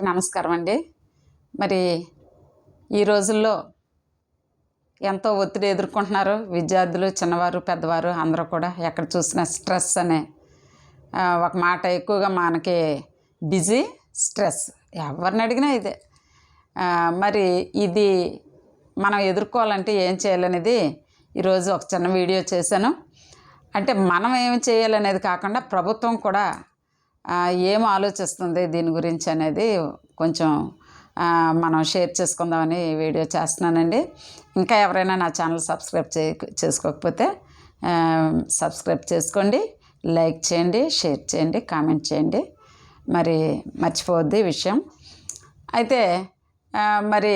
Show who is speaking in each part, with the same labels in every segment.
Speaker 1: అందరికీ నమస్కారం అండి. మరి ఈ రోజుల్లో ఎంతో ఒత్తిడి ఎదుర్కొంటున్నారు విద్యార్థులు చిన్నవారు పెద్దవారు అందరూ కూడా. ఎక్కడ చూసినా స్ట్రెస్ అనే ఒక మాట ఎక్కువగా మనకి బిజీ స్ట్రెస్. ఎవరిని అడిగినా ఇదే. మరి ఇది మనం ఎదుర్కోవాలంటే ఏం చేయాలనేది ఈరోజు ఒక చిన్న వీడియో చేశాను. అంటే మనం ఏం చేయాలనేది కాకుండా ప్రభుత్వం కూడా ఏం ఆలోచిస్తుంది దీని గురించి అనేది కొంచెం మనం షేర్ చేసుకుందామని వీడియో చేస్తున్నానండి. ఇంకా ఎవరైనా నా ఛానల్ సబ్స్క్రైబ్ చే చేసుకోకపోతే సబ్స్క్రైబ్ చేసుకోండి లైక్ చేయండి షేర్ చేయండి కామెంట్ చేయండి. మరి మర్చిపోవద్ది విషయం. అయితే మరి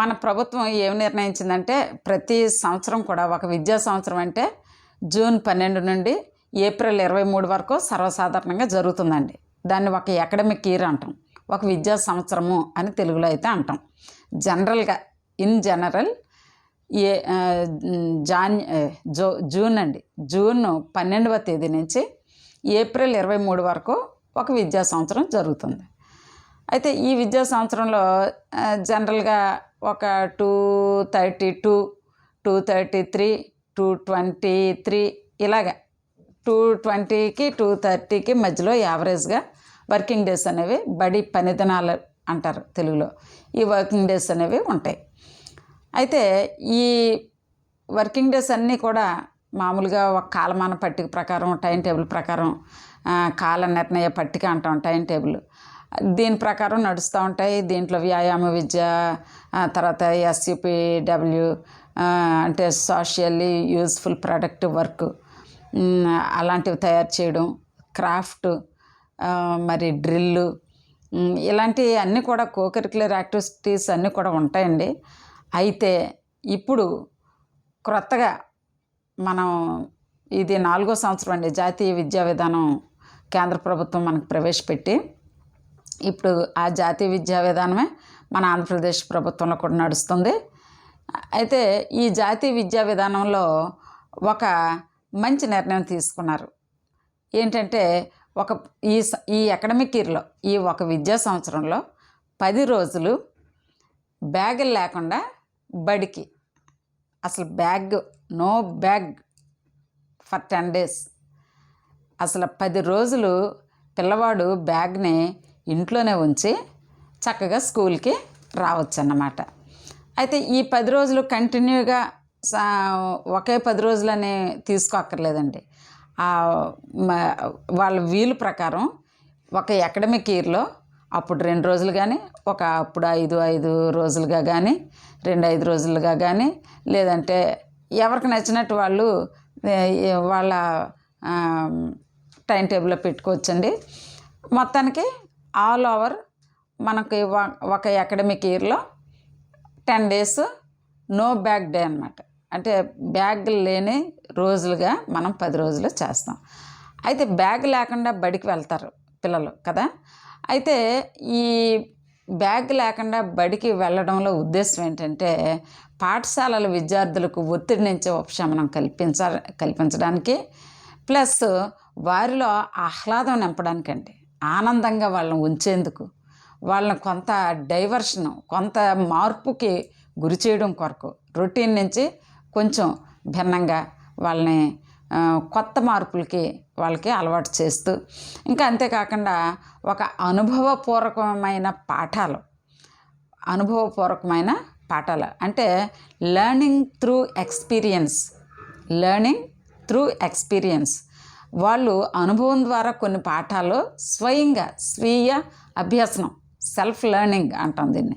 Speaker 1: మన ప్రభుత్వం ఏం నిర్ణయించిందంటే ప్రతి సంవత్సరం కూడా ఒక విద్యా సంవత్సరం అంటే జూన్ పన్నెండు నుండి ఏప్రిల్ ఇరవై మూడు వరకు సర్వసాధారణంగా జరుగుతుందండి. దాన్ని ఒక అకాడమిక్ ఇయర్ అంటాం. ఒక విద్యా సంవత్సరము అని తెలుగులో అయితే అంటాం. జనరల్గా ఇన్ జనరల్ ఏ జాన్ జో జూన్ అండి. జూన్ పన్నెండవ తేదీ నుంచి ఏప్రిల్ ఇరవై మూడు వరకు ఒక విద్యా సంవత్సరం జరుగుతుంది. అయితే ఈ విద్యా సంవత్సరంలో జనరల్గా ఒక two thirty two two thirty three two twenty three ఇలాగ టూ ట్వంటీకి టూ థర్టీకి మధ్యలో యావరేజ్గా వర్కింగ్ డేస్ అనేవి బడి పని దినాలు అంటారు తెలుగులో. ఈ వర్కింగ్ డేస్ అనేవి ఉంటాయి. అయితే ఈ వర్కింగ్ డేస్ అన్నీ కూడా మామూలుగా ఒక కాలమాన పట్టిక ప్రకారం టైం టేబుల్ ప్రకారం కాల నిర్ణయ పట్టిక అంటాం టైం టేబుల్. దీని ప్రకారం నడుస్తూ ఉంటాయి. దీంట్లో వ్యాయామ విద్య తర్వాత తర్వాత ఎస్యూపీడబ్ల్యూ అంటే సోషల్లీ యూజ్ఫుల్ ప్రొడక్టివ్ వర్క్ అలాంటివి తయారు చేయడం క్రాఫ్ట్ మరి డ్రిల్లు ఇలాంటి అన్నీ కూడా కోకరిక్యులర్ యాక్టివిటీస్ అన్నీ కూడా ఉంటాయండి. అయితే ఇప్పుడు క్రొత్తగా మనం ఇది నాలుగో సంవత్సరం అండి జాతీయ విద్యా విధానం కేంద్ర ప్రభుత్వం మనకు ప్రవేశపెట్టి ఇప్పుడు ఆ జాతీయ విద్యా విధానమే మన ఆంధ్రప్రదేశ్ ప్రభుత్వంలో కూడా నడుస్తుంది. అయితే ఈ జాతీయ విద్యా విధానంలో ఒక మంచి నిర్ణయం తీసుకున్నారు. ఏంటంటే ఒక ఈ ఈ అకాడమిక్ ఇయర్లో ఈ ఒక విద్యా సంవత్సరంలో పది రోజులు బ్యాగులు లేకుండా బడికి. అసలు bag no bag for ten days. అసలు పది రోజులు పిల్లవాడు బ్యాగ్ని ఇంట్లోనే ఉంచి చక్కగా స్కూల్కి రావచ్చు అన్నమాట అయితే ఈ పది రోజులు కంటిన్యూగా సా ఒకే పది రోజులని తీసుకోక్కర్లేదండి. వాళ్ళ వీలు ప్రకారం ఒక అకాడమిక్ ఇయర్లో అప్పుడు రెండు రోజులు కానీ ఒక అప్పుడు ఐదు ఐదు రోజులుగా కానీ రెండు ఐదు రోజులుగా కానీ లేదంటే ఎవరికి నచ్చినట్టు వాళ్ళు వాళ్ళ టైం టేబుల్లో పెట్టుకోవచ్చండి. మొత్తానికి ఆల్ ఓవర్ మనకి ఒక- అకాడమిక్ ఇయర్లో ten days no bag day అనమాట అంటే బ్యాగ్ లేని రోజులుగా మనం పది రోజులు చేస్తాం. అయితే బ్యాగ్ లేకుండా బడికి వెళ్తారు పిల్లలు కదా? అయితే ఈ బ్యాగ్ లేకుండా బడికి వెళ్ళడంలో ఉద్దేశం ఏంటంటే పాఠశాలల విద్యార్థులకు ఒత్తిడి నుంచి ఉపశమనం కల్పించ కల్పించడానికి ప్లస్ వారిలో ఆహ్లాదం నింపడానికండి. ఆనందంగా వాళ్ళని ఉంచేందుకు వాళ్ళని కొంత డైవర్షన్ కొంత మార్పుకి గురి చేయడం కొరకు రొటీన్ నుంచి కొంచెం భిన్నంగా వాళ్ళని కొత్త మార్పులకి వాళ్ళకి అలవాటు చేస్తూ ఇంకా అంతేకాకుండా ఒక అనుభవపూర్వకమైన పాఠాలు అనుభవపూర్వకమైన పాఠాలు. అంటే learning through experience learning through experience వాళ్ళు అనుభవం ద్వారా కొన్ని పాఠాలు స్వయంగా స్వీయ అభ్యసనం సెల్ఫ్ లెర్నింగ్ అంటాం దీన్ని.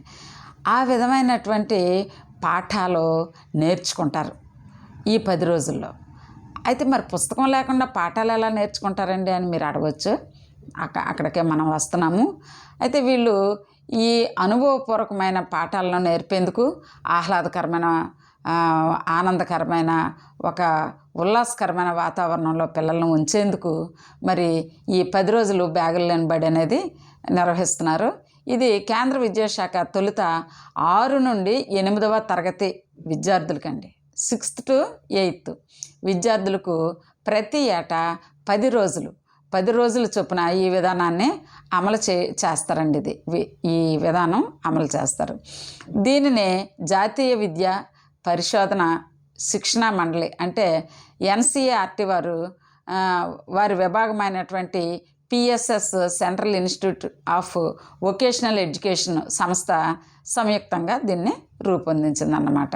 Speaker 1: ఆ విధమైనటువంటి పాఠాలు నేర్చుకుంటారు ఈ పది రోజుల్లో. అయితే మరి పుస్తకం లేకుండా పాఠాలు ఎలా నేర్చుకుంటారండి అని మీరు అడగవచ్చు అక్క అక్కడికే మనం వస్తున్నాము. అయితే వీళ్ళు ఈ అనుభవపూర్వకమైన పాఠాలను నేర్పేందుకు ఆహ్లాదకరమైన ఆనందకరమైన ఒక ఉల్లాసకరమైన వాతావరణంలో పిల్లలను ఉంచేందుకు మరి ఈ పది రోజులు బ్యాగులు లేని బడి అనేది నిర్వహిస్తున్నారు. ఇది కేంద్ర విద్యాశాఖ తొలుత ఆరు నుండి ఎనిమిదవ తరగతి విద్యార్థులకండి. సిక్స్త్ టు ఎయిత్ విద్యార్థులకు ప్రతి ఏటా పది రోజులు. పది రోజుల చొప్పున ఈ విధానాన్ని అమలు చే చేస్తారండి ఇది. వి- ఈ విధానం అమలు చేస్తారు. దీనినే జాతీయ విద్య పరిశోధన శిక్షణా మండలి అంటే ఎన్సీఆర్టీ వారు వారి విభాగమైనటువంటి PSS central institute of vocational education సంస్థ సంయుక్తంగా దీన్ని రూపొందించిందన్నమాట.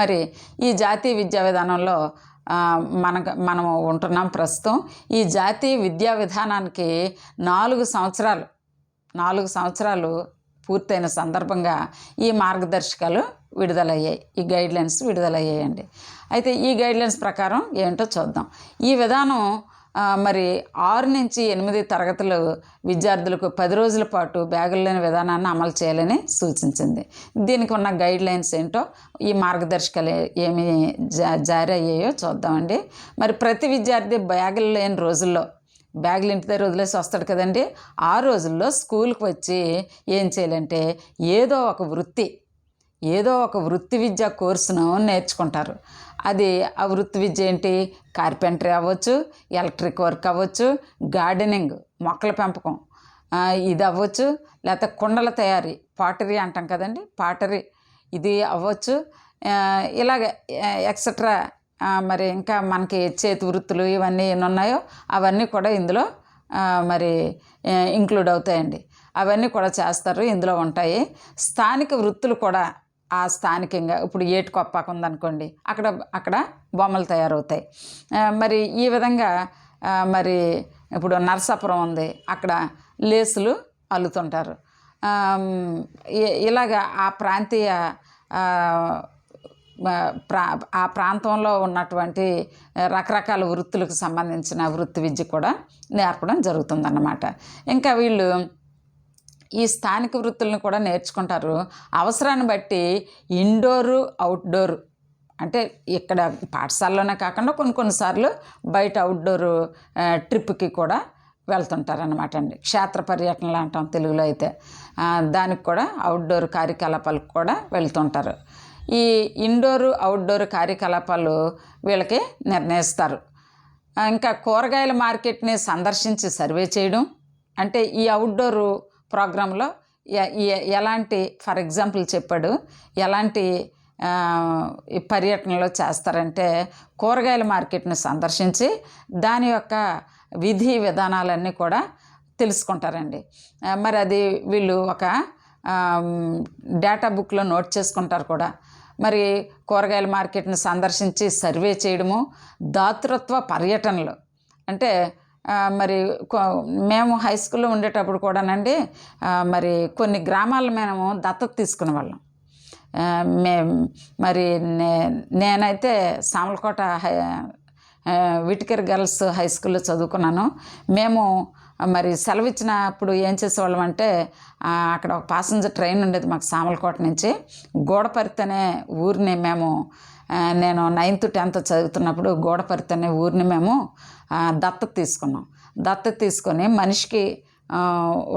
Speaker 1: మరి ఈ జాతీయ విద్యా విధానంలో మనకు మనం ఉంటున్నాం ప్రస్తుతం. ఈ జాతీయ విద్యా విధానానికి నాలుగు సంవత్సరాలు నాలుగు సంవత్సరాలు పూర్తయిన సందర్భంగా ఈ మార్గదర్శకాలు విడుదలయ్యాయి. ఈ గైడ్లైన్స్ విడుదలయ్యాయండి. అయితే ఈ గైడ్లైన్స్ ప్రకారం ఏంటో చూద్దాం. ఈ విధానం మరి ఆరు నుంచి ఎనిమిది తరగతులు విద్యార్థులకు పది రోజుల పాటు బ్యాగులు లేని విధానాన్ని అమలు చేయాలని సూచించింది. దీనికి ఉన్న గైడ్ లైన్స్ ఏంటో ఈ మార్గదర్శకాలు ఏమి జా జారీ అయ్యాయో చూద్దామండి. మరి ప్రతి విద్యార్థి బ్యాగులు లేని రోజుల్లో బ్యాగులు ఇంటి దగ్గర వదిలేసి వస్తాడు కదండి ఆ రోజుల్లో స్కూల్కి వచ్చి ఏం చేయాలంటే ఏదో ఒక వృత్తి ఏదో ఒక వృత్తి విద్య కోర్సును నేర్చుకుంటారు. అది ఆ వృత్తి విద్య ఏంటి? కార్పెంటరీ అవ్వచ్చు ఎలక్ట్రిక్ వర్క్ అవ్వచ్చు గార్డెనింగ్ మొక్కల పెంపకం. ఇది అవ్వచ్చు లేకపోతే కుండల తయారీ పాటరీ అంటాం కదండి పాటరీ. ఇది అవ్వచ్చు. ఇలాగ ఎక్సెట్రా మరి ఇంకా మనకి చేతి వృత్తులు ఇవన్నీ ఎన్ని ఉన్నాయో అవన్నీ కూడా ఇందులో మరి ఇంక్లూడ్ అవుతాయండి. అవన్నీ కూడా చేస్తారు ఇందులో ఉంటాయి. స్థానిక వృత్తులు కూడా ఆ స్థానికంగా ఇప్పుడు ఏటు కొప్పాక ఉందనుకోండి అక్కడ అక్కడ బొమ్మలు తయారవుతాయి. మరి ఈ విధంగా మరి ఇప్పుడు నరసాపురం ఉంది అక్కడ లేసులు అల్లుతుంటారు. ఇలాగ ఆ ప్రాంతీయ ప్రా ఆ ప్రాంతంలో ఉన్నటువంటి రకరకాల వృత్తులకు సంబంధించిన వృత్తి విద్య కూడా నేర్పడం జరుగుతుందన్నమాట. ఇంకా వీళ్ళు ఈ స్థానిక వృత్తులను కూడా నేర్చుకుంటారు. అవసరాన్ని బట్టి ఇండోరు అవుట్డోరు అంటే ఇక్కడ పాఠశాలలోనే కాకుండా కొన్ని కొన్నిసార్లు బయట అవుట్డోరు ట్రిప్కి కూడా వెళ్తుంటారనమాట అండి. క్షేత్ర పర్యటనలు అంటాం తెలుగులో అయితే. దానికి కూడా అవుట్డోర్ కార్యకలాపాలకు కూడా వెళ్తుంటారు. ఈ ఇండోరు అవుట్డోర్ కార్యకలాపాలు వీళ్ళకి నిర్ణయిస్తారు. ఇంకా కూరగాయల మార్కెట్ని సందర్శించి సర్వే చేయడం అంటే ఈ అవుట్డోరు ప్రోగ్రాంలో ఎలాంటి ఫర్ ఎగ్జాంపుల్ చెప్పాడు ఎలాంటి పర్యటనలో చేస్తారంటే కూరగాయల మార్కెట్ని సందర్శించి దాని యొక్క విధి విధానాలన్నీ కూడా తెలుసుకుంటారండి. మరి అది వీళ్ళు ఒక డేటా బుక్లో నోట్ చేసుకుంటారు కూడా. మరి కూరగాయల మార్కెట్ని సందర్శించి సర్వే చేయడము దాతృత్వ పర్యటనలు. అంటే మరి కొ- మేము హై స్కూల్లో ఉండేటప్పుడు కూడానండి మరి కొన్ని గ్రామాలు మేము దత్తత తీసుకునే వాళ్ళం. మే మరి నే నేనైతే సామలకోట హై విటికర్ గర్ల్స్ హై స్కూల్లో చదువుకున్నాను. మేము మరి సెలవు ఇచ్చినప్పుడు ఏం చేసేవాళ్ళం అంటే అక్కడ ఒక ప్యాసింజర్ ట్రైన్ ఉండేది మాకు సామలకోట నుంచి. గోడపర్తి అనే ఊరిని మేము నేను నైన్త్ టెన్త్ చదువుతున్నప్పుడు గోడపర్తి అనే ఊరిని మేము దత్త దత్తత తీసుకున్నాం. దత్తత తీసుకొని మనిషికి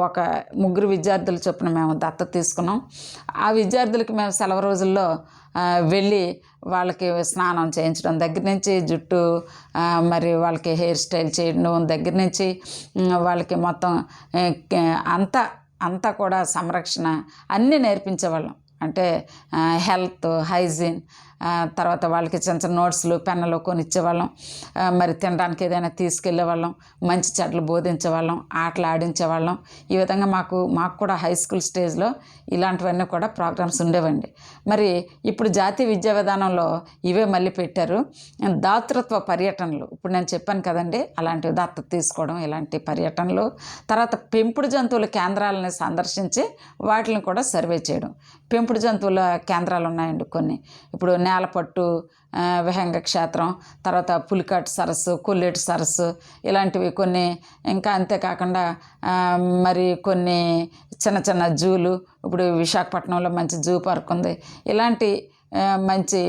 Speaker 1: ఒక ముగ్గురు విద్యార్థులు చొప్పున మేము దత్తత తీసుకున్నాం. ఆ విద్యార్థులకి మేము సెలవు రోజుల్లో వెళ్ళి వాళ్ళకి స్నానం చేయించడం దగ్గర నుంచి జుట్టు మరి వాళ్ళకి హెయిర్ స్టైల్ చేయడం దగ్గర నుంచి వాళ్ళకి మొత్తం అంతా అంతా కూడా సంరక్షణ అన్నీ నేర్పించేవాళ్ళం. అంటే హెల్త్ హైజీన్ తర్వాత వాళ్ళకి చిన్న చిన్న నోట్స్లు పెన్నులు కొనిచ్చేవాళ్ళం. మరి తినడానికి ఏదైనా తీసుకెళ్ళేవాళ్ళం మంచి చెడ్లు బోధించేవాళ్ళం ఆటలు ఆడించేవాళ్ళం. ఈ విధంగా మాకు మాకు కూడా హై స్కూల్ స్టేజ్లో ఇలాంటివన్నీ కూడా ప్రోగ్రామ్స్ ఉండేవండి. మరి ఇప్పుడు జాతీయ విద్యా విధానంలో ఇవే మళ్ళీ పెట్టారు. దాతృత్వ పర్యటనలు ఇప్పుడు నేను చెప్పాను కదండి అలాంటివి దత్తత తీసుకోవడం ఇలాంటి పర్యటనలు. తర్వాత పెంపుడు జంతువుల కేంద్రాలని సందర్శించి వాటిని కూడా సర్వే చేయడం. పెంపుడు జంతువుల కేంద్రాలు ఉన్నాయండి కొన్ని. ఇప్పుడు నేలపట్టు విహంగ క్షేత్రం తర్వాత పులికాట్ సరస్సు కొల్లేటి సరస్సు ఇలాంటివి కొన్ని ఇంకా అంతేకాకుండా మరి కొన్ని చిన్న చిన్న జూలు ఇప్పుడు విశాఖపట్నంలో మంచి జూ పార్క్ ఉంది. ఇలాంటి మంచి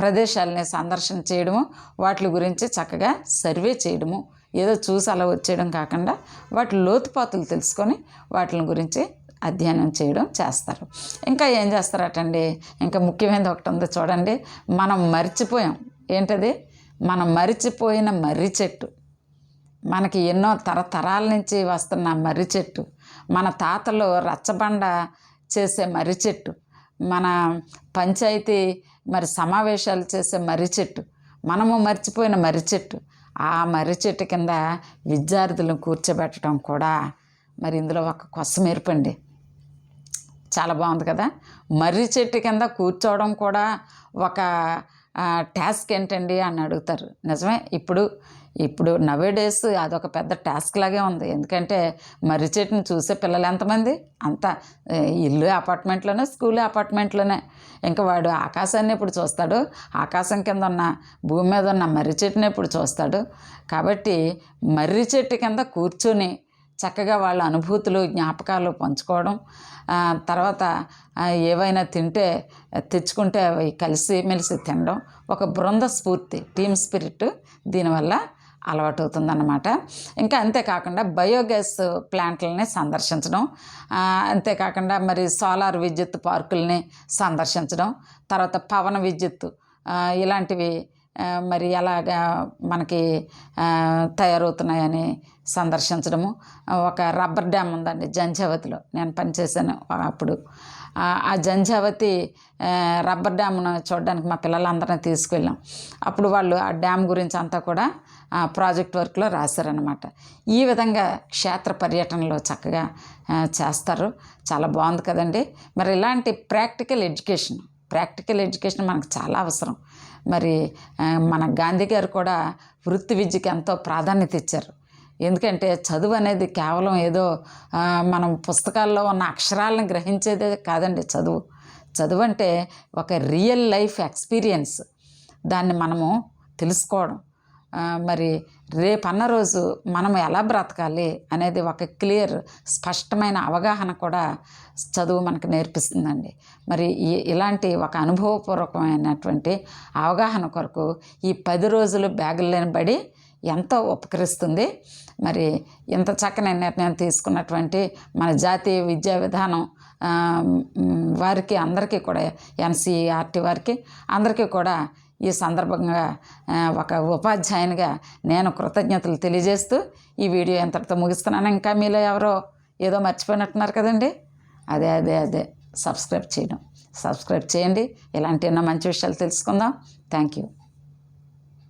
Speaker 1: ప్రదేశాలని సందర్శన చేయడము వాటి గురించి చక్కగా సర్వే చేయడము ఏదో చూసి అలా వచ్చేయడం కాకుండా వాటి లోతుపాతులు తెలుసుకొని వాటి గురించి అధ్యయనం చేయడం చేస్తారు. ఇంకా ఏం చేస్తారటండి? ఇంకా ముఖ్యమైనది ఒకటి ఉంది చూడండి. మనం మర్చిపోయాం. ఏంటది? మనం మరిచిపోయిన మర్రి చెట్టు. మనకి ఎన్నో తరతరాల నుంచి వస్తున్న మర్రి చెట్టు. మన తాతలు రచ్చబండ చేసే మర్రి చెట్టు. మన పంచాయతీ మరి సమావేశాలు చేసే మర్రి చెట్టు. మనము మర్చిపోయిన మర్రి చెట్టు. ఆ మర్రి చెట్టు కింద విద్యార్థులను కూర్చోబెట్టడం కూడా మరి ఇందులో ఒక కొసమేర్పండి చాలా బాగుంది కదా. మర్రి చెట్టు కింద కూర్చోవడం కూడా ఒక టాస్క్ ఏంటండి అని అడుగుతారు. నిజమే? ఇప్పుడు ఇప్పుడు నవే డేస్ అదొక పెద్ద టాస్క్ లాగే ఉంది. ఎందుకంటే మర్రి చెట్టుని చూసే పిల్లలు ఎంతమంది? అంత ఇల్లు అపార్ట్మెంట్లోనే స్కూల్ అపార్ట్మెంట్లోనే. ఇంకా వాడు ఆకాశాన్ని ఎప్పుడు చూస్తాడు? ఆకాశం కింద ఉన్న భూమి మీద ఉన్న మర్రి చెట్టుని ఎప్పుడు చూస్తాడు? కాబట్టి మర్రి చెట్టు కింద కూర్చొని చక్కగా వాళ్ళ అనుభూతులు జ్ఞాపకాలు పంచుకోవడం తర్వాత ఏవైనా తింటే తెచ్చుకుంటే అవి కలిసి మెలిసి తినడం ఒక బృంద స్ఫూర్తి టీమ్ స్పిరిట్ దీనివల్ల అలవాటు అవుతుందన్నమాట ఇంకా అంతేకాకుండా బయోగ్యాస్ ప్లాంట్లని సందర్శించడం అంతేకాకుండా మరి సోలార్ విద్యుత్ పార్కుల్ని సందర్శించడం తర్వాత పవన విద్యుత్ ఇలాంటివి మరి ఎలాగా మనకి తయారవుతున్నాయని సందర్శించడము. ఒక రబ్బర్ డ్యామ్ ఉందండి జంజావతిలో. నేను పనిచేశాను అప్పుడు. ఆ, జంజావతి రబ్బర్ డ్యామ్ను చూడడానికి మా పిల్లలందరినీ తీసుకెళ్ళాం. అప్పుడు వాళ్ళు ఆ డ్యామ్ గురించి అంతా కూడా ప్రాజెక్ట్ వర్క్లో రాశారనమాట ఈ విధంగా క్షేత్ర పర్యటనలో చక్కగా చేస్తారు. చాలా బాగుంది కదండి. మరి ఇలాంటి ప్రాక్టికల్ ఎడ్యుకేషన్ ప్రాక్టికల్ ఎడ్యుకేషన్ మనకు చాలా అవసరం. మరి మన గాంధీ గారు కూడా వృత్తి విద్యకి ఎంతో ప్రాధాన్యత ఇచ్చారు. ఎందుకంటే చదువు అనేది కేవలం ఏదో మనం పుస్తకాల్లో ఉన్న అక్షరాలను గ్రహించేదే కాదండి చదువు. చదువు అంటే ఒక రియల్ లైఫ్ ఎక్స్పీరియన్స్. దాన్ని మనము తెలుసుకోవడం. మరి రేపన్న రోజు మనం ఎలా బ్రతకాలి అనేది ఒక క్లియర్ స్పష్టమైన అవగాహన కూడా చదువు మనకు నేర్పిస్తుందండి. మరి ఈ ఇలాంటి ఒక అనుభవపూర్వకమైనటువంటి అవగాహన కొరకు ఈ పది రోజులు బ్యాగులు బడి ఎంతో ఉపకరిస్తుంది. మరి ఇంత చక్కని నిర్ణయం తీసుకున్నటువంటి మన జాతీయ విద్యా విధానం వారికి అందరికీ కూడా ఎన్సీఆర్టీ వారికి అందరికీ కూడా ఈ సందర్భంగా ఒక ఉపాధ్యాయునిగా నేను కృతజ్ఞతలు తెలియజేస్తూ ఈ వీడియో ఎంతటితో ముగిస్తున్నాను. ఇంకా మీలో ఎవరో ఏదో మర్చిపోయినట్టున్నారు కదండి? అదే అదే అదే. సబ్స్క్రైబ్ చేయడం. సబ్స్క్రైబ్ చేయండి. ఇలాంటి ఎన్నో మంచి విషయాలు తెలుసుకుందాం. Thank you.